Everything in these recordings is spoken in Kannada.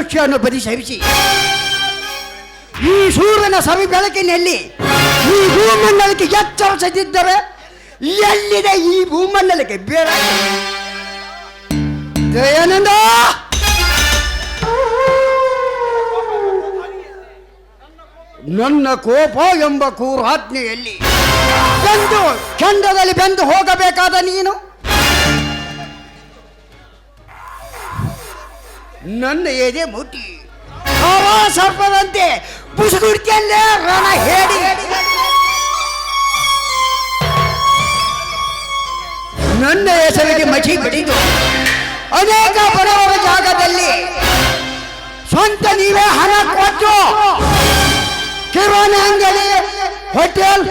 ಕಕ್ಕದ ದೃಶ್ಯವನ್ನು ಪರಿಶೀಲಿಸಿ ಈ ಸೂರ್ಯನ ಸವಿ ಬೆಳಕಿನಲ್ಲಿ ಈ ಭೂಮಂಡಲಕ್ಕೆ ಎಚ್ಚರಿಸದಿದ್ದರೆ ಎಲ್ಲಿದೆ ಈ ಭೂಮಂಡಲಕ್ಕೆ ಬೇಡ. ದಯಾನಂದ! ನನ್ನ ಕೋಪ ಎಂಬ ಕೂರಾಜ್ಞೆಯಲ್ಲಿ ಬೆಂದು ಚಂದದಲ್ಲಿ ಬೆಂದು ಹೋಗಬೇಕಾದ ನೀನು? ನನ್ನ ಎದೆ ಮುಟ್ಟಿ. ಸರ್ಪದಂತೆ ಬುಸುಗುಡ್ತಿಯಲ್ಲೇ ರಣ ಹೇಳಿ. ನನ್ನ ಹೆಸರಿಗೆ ಮಚಿ ಬಿಡಿದು ಅನೇಕ ಬಡವರ ಜಾಗದಲ್ಲಿ ಸ್ವಂತ ನೀವೇ ಹಣ ಕೊಟ್ಟು ಕಿರಾಣಿ ಅಂಗಡಿ ಹೋಟೆಲ್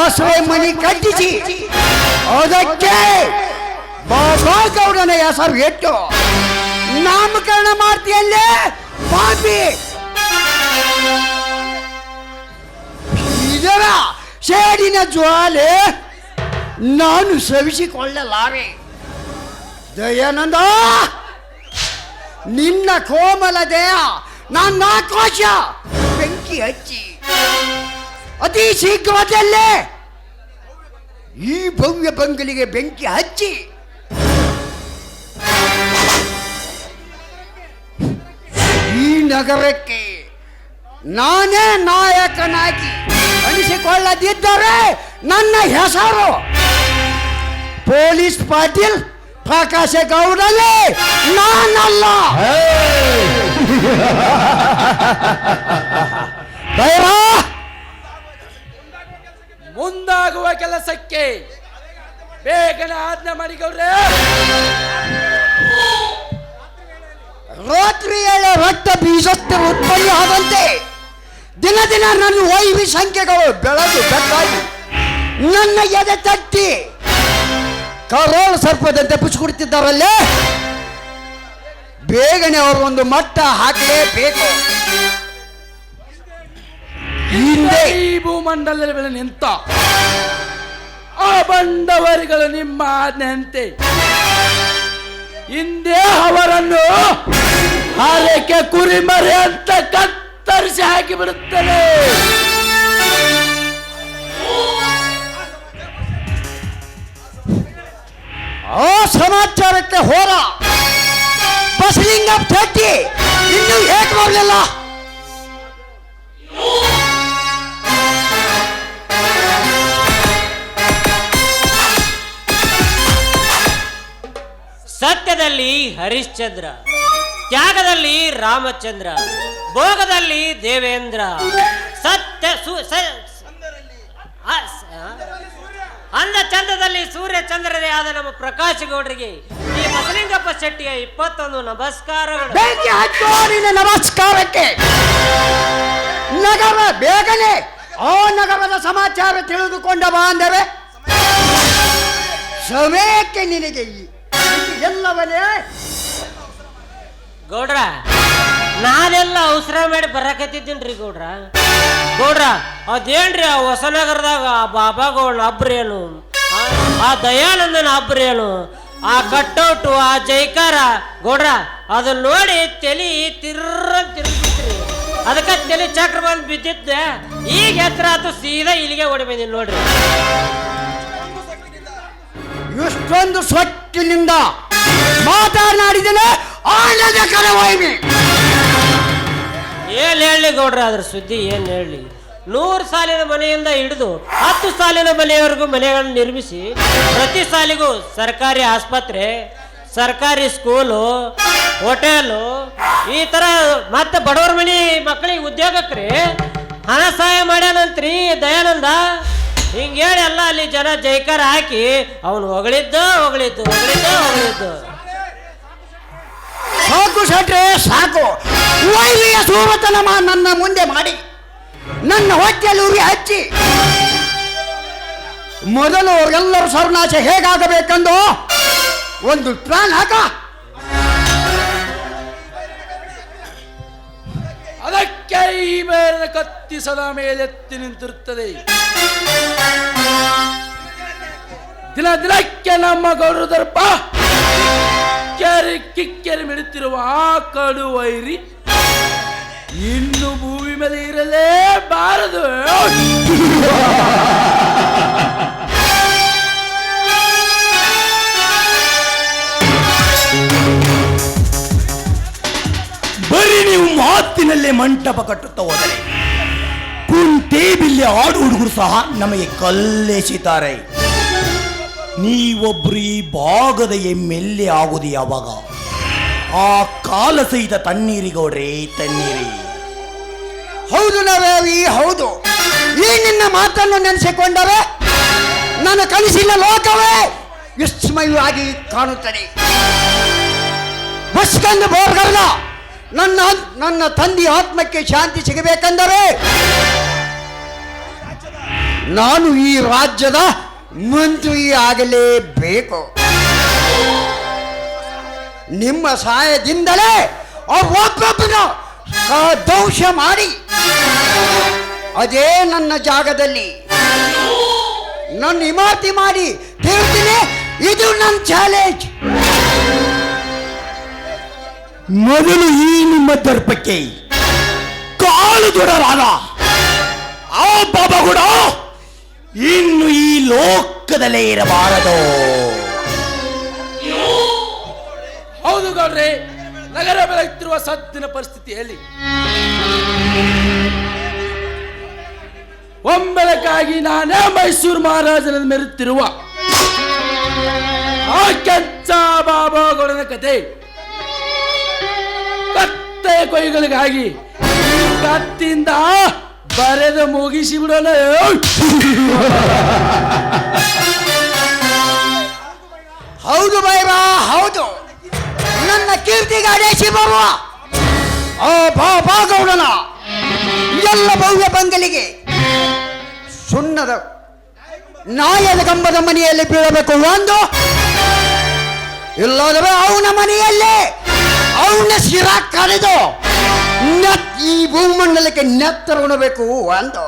ಆಶ್ರಯ ಮನೆ ಕಟ್ಟಿಸಿ. ಅದಕ್ಕೆ ಬಾಬಾ ಗೌಡನ ಹೆಸರು ಇಟ್ಟು ನಾಮಕರಣ ಮಾಡ್ತೀಯಲ್ಲೇ? ಪಾಪಿ! ಇದರ ಶೇಡಿನ ಜ್ವಾಲೆ ನಾನು ಸವಿಸಿಕೊಳ್ಳಲಾರೆ. ದಯಾನಂದ, ನಿನ್ನ ಕೋಮಲ ದೇಹ ನನ್ನ ಆಕಾಶ ಬೆಂಕಿ ಹಚ್ಚಿ. ಅತಿ ಶೀಘ್ರದಲ್ಲೇ ಈ ಭವ್ಯ ಬಂಗಲಿಗೆ ಬೆಂಕಿ ಹಚ್ಚಿ. ನಗರಕ್ಕೆ ನಾನೇ ನಾಯಕನಾಗಿ ಅನಿಸಿಕೊಳ್ಳದಿದ್ದರೆ ನನ್ನ ಹೆಸರು ಪೊಲೀಸ್ ಪಾಟೀಲ್ ಪ್ರಕಾಶ ಗೌಡಲೇ ನಾನಲ್ಲ. ಭೈರ ಮುಂದಾಗುವ ಕೆಲಸಕ್ಕೆ ಬೇಗನೆ ಆಜ್ಞೆ ಮಾಡಿ ಗೌಡ್ರೆ ರಾತ್ರಿ ವೇಳೆ ರಕ್ತ ಬೀಜಕ್ಕೆ ಉತ್ಪನ್ನ ಆದಂತೆ ದಿನ ದಿನ ನನ್ನ ವೈವಿ ಸಂಖ್ಯೆಗಳು ಬೆಳೆದು ಬೆಟ್ಟಾಗಿ ನನ್ನ ಎದೆ ತಟ್ಟಿ ಕರೋಳ ಸರ್ಪದಂತೆ ಪುಚ್ಚಿಕೊಡ್ತಿದ್ದಾರಲ್ಲೇ ಬೇಗನೆ ಅವರು ಒಂದು ಮಟ್ಟ ಹಾಕಲೇಬೇಕು. ಹಿಂದೆ ಈ ಭೂಮಂಡಲದ ನಿಂತ ಆ ಬಂಡವರಿಗಳು ನಿಮ್ಮ ಆಜ್ಞೆಯಂತೆ ಹಿಂದೆ ಅವರನ್ನು ಹಾರೈಕೆ ಕುರಿಮರಿ ಅಂತ ಕತ್ತರಿಸಿ ಹಾಕಿ ಬಿಡುತ್ತದೆ ಆ ಸಮಾಚಾರಕ್ಕೆ ಹೋರಾ. ಬಸಲಿಂಗ ತಟ್ಟಿ ಇನ್ನೂ ಹೇಗೆ ಬರಲಿಲ್ಲ ಸತ್ಯದಲ್ಲಿ ಹರಿಶ್ಚಂದ್ರ, ತ್ಯಾಗದಲ್ಲಿ ರಾಮಚಂದ್ರ, ಭೋಗದಲ್ಲಿ ದೇವೇಂದ್ರ, ಸತ್ಯ ಸು ಅಂದ ಚಂದ್ರದಲ್ಲಿ ಸೂರ್ಯ ಚಂದ್ರರೇ ಆದ ನಮ್ಮ ಪ್ರಕಾಶ್ ಗೌಡರಿಗೆ ಈ ಬಸಲಿಂಗಪ್ಪ ಶೆಟ್ಟಿಯ ಇಪ್ಪತ್ತೊಂದು ನಮಸ್ಕಾರಗಳು. ನಮಸ್ಕಾರಕ್ಕೆ ನಗರ ಬೇಗನೆ ಆ ನಗರದ ಸಮಾಚಾರ ತಿಳಿದುಕೊಂಡ ಬಾಂಧವೆ ಸಮಯಕ್ಕೆ ನಿನಗೆ ಈ- ಎಲ್ಲವನೇ? ಗೌಡ್ರ ನಾನೆಲ್ಲ ಅವಸರ ಮಾಡಿ ಬರಾಕತ್ತಿದ್ದೀನ್ರಿ ಗೌಡ್ರ. ಗೌಡ್ರ ಅದೇನ್ರಿ ಆ ಹೊಸನಗರದಾಗ ಆ ಬಾಬಾ ಅಬ್ರೇನು? ಆ ದಯಾನಂದನ ಅಬ್ರೇನು? ಆ ಕಟ್ಔಟು ಆ ಜೈಕಾರ? ಗೌಡ್ರ ಅದನ್ನ ನೋಡಿ ತಲಿ ತಿರ್ರ ತಿರುಗಿತ್ರಿ ಅದಕ್ಕೆ ತಲೆ ಚಕ್ರ ಬಂದು ಬಿದ್ದಿದ್ದೆ. ಈಗ ಎತ್ತರ ಆತು ಸೀದಾ ಇಲ್ಲಿಗೆ ಓಡಿ ಬಂದಿನಿ ನೋಡ್ರಿ. ಇಷ್ಟೊಂದು ಸೊಟ್ಟಿನಿಂದ ಮಾತನಾಡಿದರೆ ಆನಂದ ಕರವಾಯ್ಮೆ ಏನ್ ಹೇಳಿ ಗೌಡ್ರ, ಅದ್ರ ಸುದ್ದಿ ಏನ್ ಹೇಳಿ ನೂರು ಸಾಲಿನ ಮನೆಯಿಂದ ಹಿಡಿದು ಹತ್ತು ಸಾಲಿನ ಮನೆಯವರೆಗೂ ಮನೆಗಳನ್ನು ನಿರ್ಮಿಸಿ, ಪ್ರತಿ ಸಾಲಿಗೂ ಸರ್ಕಾರಿ ಆಸ್ಪತ್ರೆ, ಸರ್ಕಾರಿ ಸ್ಕೂಲು, ಹೋಟೆಲು, ಈ ತರ ಮತ್ತೆ ಬಡವರ ಮನೆ ಮಕ್ಕಳಿಗೆ ಉದ್ಯೋಗಕ್ಕೆ ಹಣ ಸಹಾಯ ಮಾಡ್ಯಾನಂತ್ರಿ ದಯಾನಂದ. ಹಿಂಗೆ ಹೇಳಿ ಎಲ್ಲ ಅಲ್ಲಿ ಜನ ಜೈಕಾರ ಹಾಕಿ ಅವನು ಹೊಗಳಿದ್ದು ಹೊಗಳಿದ್ದು ಹೊಗಳಿದ್ದು ಹೊಗಳಿದ್ದು. ಸಾಕು ಸಟ್ರೆ ಸಾಕು. ವೈವಿಯ ಸೂರತನ ನನ್ನ ಮುಂದೆ ಮಾಡಿ. ನನ್ನ ಹೊಟ್ಟೆಯಲ್ಲಿ ಉರಿ ಹಚ್ಚಿ. ಮೊದಲು ಎಲ್ಲರೂ ಸರ್ವನಾಶ ಹೇಗಾಗಬೇಕೆಂದು ಒಂದು ಪ್ಲಾನ್ ಹಾಕ. ಅದಕ್ಕೆ ಈ ಮೇಲೆ ಕತ್ತಿಸದ ಮೇಲೆತ್ತಿ ನಿಂತಿರುತ್ತದೆ. ದಿನ ದಿನಕ್ಕೆ ನಮ್ಮ ಗೌರವ ದರ್ಪ. ಕೆರೆ ಕಿಕ್ಕೆರೆ ಮಿಡುತ್ತಿರುವ ಆ ಕಡು ವೈರಿ ಇನ್ನು ಭೂಮಿ ಮೇಲೆ ಇರಲೇಬಾರದು ಬರೀ ನೀವು ಮಾತಿನಲ್ಲೇ ಮಂಟಪ ಕಟ್ಟುತ್ತಾ ಬಿಲ್ಲಿ ಆಡು ಹುಡುಗರು ಸಹ ನಮಗೆ ಕಲ್ಲೆಸಿತಾರೆ. ನೀವೊಬ್ರು ಈ ಭಾಗದ ಎಮ್ಮೆಲ್ಲಿ ಆಗುವುದಿ ಯಾವಾಗ? ಆ ಕಾಲ ಸಹಿತ ತಣ್ಣೀರಿಗೌಡ್ರೆ ತಣ್ಣೀರಿ. ಹೌದು ನಾವೇ ಹೌದು. ಈ ನಿನ್ನ ಮಾತನ್ನು ನೆನೆಸಿಕೊಂಡರೆ ನನ್ನ ಕನಸಿನ ಲೋಕವೇ. ವಿಸ್ಮಯವಾಗಿ ಕಾಣುತ್ತದೆ. ಬಸ್ಕಂದ ಬೋರ್ಗರ್ನ ನನ್ನ ನನ್ನ ತಂದೆ ಆತ್ಮಕ್ಕೆ ಶಾಂತಿ ಸಿಗಬೇಕೆಂದರೆ ನಾನು ಈ ರಾಜ್ಯದ ಮಂತ್ರಿ ಆಗಲೇಬೇಕು ನಿಮ್ಮ ಸಹಾಯದಿಂದಲೇ ಒಬ್ಬೊಬ್ಬನ ದೋಷ ಮಾಡಿ. ಅದೇ ನನ್ನ ಜಾಗದಲ್ಲಿ ನನ್ನ ಇಮಾತಿ ಮಾಡಿ ತಿರುಗ್ತೀನಿ ಇದು ನನ್ನ ಚಾಲೆಂಜ್ ಮೊದಲು ಈ ನಿಮ್ಮ ದರ್ಪಕ್ಕೆ ಕಾಲು ದೊಡರಾದ ಆ ಬಾಬಾಗುಡ ಇನ್ನು ಈ ಲೋಕದಲ್ಲೇ ಇರಬಾರದು. ಹೌದು ಗೌಡ್ರೆ, ನಗರ ಸತ್ತಿನ ಸದ್ದಿನ ಪರಿಸ್ಥಿತಿಯಲ್ಲಿ ಒಂಬೆಲಕ್ಕಾಗಿ ನಾನೇ ಮೈಸೂರು ಮಹಾರಾಜನ ಮೆರುತ್ತಿರುವ ಆ ಕೆಚ್ಚ ಬಾಬಾಗೌಡನ ಕತೆ. ಕತ್ತೆ ಕೊಯ್ಗಳಿಗಾಗಿ ಕತ್ತಿಂದ ಬರೆದು ಮುಗಿಸಿ ಬಿಡೋಣ. ಹೌದು ಬೈರಾ, ಹೌದು. ನನ್ನ ಕೀರ್ತಿಗೆ ಗಾಡೇಶಿ ಬರುವ ಆ ಬಾ ಗೌಡನ ಎಲ್ಲ ಭವ್ಯ ಬಂಗಲಿಗೆ ಸುಣ್ಣದ ನಾಯದ ಕಂಬದ ಮನೆಯಲ್ಲಿ ಬೀಳಬೇಕು ಒಂದು. ಇಲ್ಲದ್ರೆ ಅವನ ಮನೆಯಲ್ಲೇ ಅವನ ಶಿರ ಕರೆದು ನೆತ್, ಈ ಭೂಮಂಡಲಕ್ಕೆ ನೆತ್ತರ ಉಣಬೇಕು ಒಂದು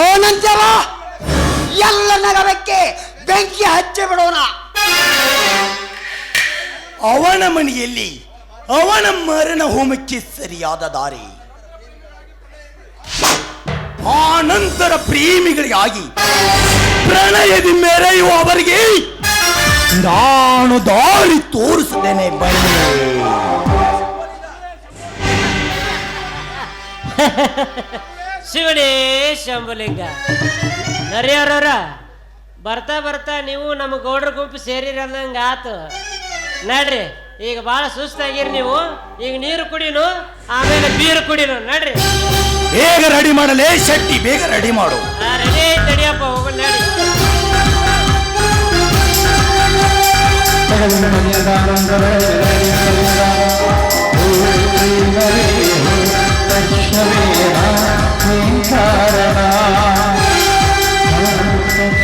ಆನಂತರ ಎಲ್ಲ ನಗರಕ್ಕೆ ಬೆಂಕಿ ಹಚ್ಚಿ ಬಿಡೋಣ. ಅವನ ಮನೆಯಲ್ಲಿ ಅವನ ಮರಣ ಹೋಮಕ್ಕೆ ಸರಿಯಾದ ದಾರಿ. ಆ ನಂತರ ಪ್ರೇಮಿಗಳಿಗಾಗಿ ಪ್ರಣಯದಿ ಮೆರೆಯುವ ಅವರಿಗೆ ನಾನು ದಾರಿ ತೋರಿಸುತ್ತೇನೆ ಬನ್ನಿ. ಶಿವನೇ ಶಂಭುಲಿಂಗ. ನರಿಯವ್ರವ್ರ ಬರ್ತಾ ಬರ್ತಾ ನೀವು ನಮ್ಮ ಗೌಡ್ರ ಗುಂಪು ಸೇರಿ ಆತು. ನಡ್ರಿ ಈಗ ಭಾಳ ಸುಸ್ತಾಗಿರಿ ನೀವು. ಈಗ ನೀರು ಕುಡಿನು ಆಮೇಲೆ ಬೀರು ಕುಡಿನು. ನಡ್ರಿ. ಬೇಗ ರೆಡಿ ಮಾಡಲೇ ಶೆಟ್ಟಿ ಬೇಗ ರೆಡಿ ಮಾಡು. ರೆಡಿ ತಡಿಯಪ್ಪ ಅಪ್ಪ ನಡಿ I'm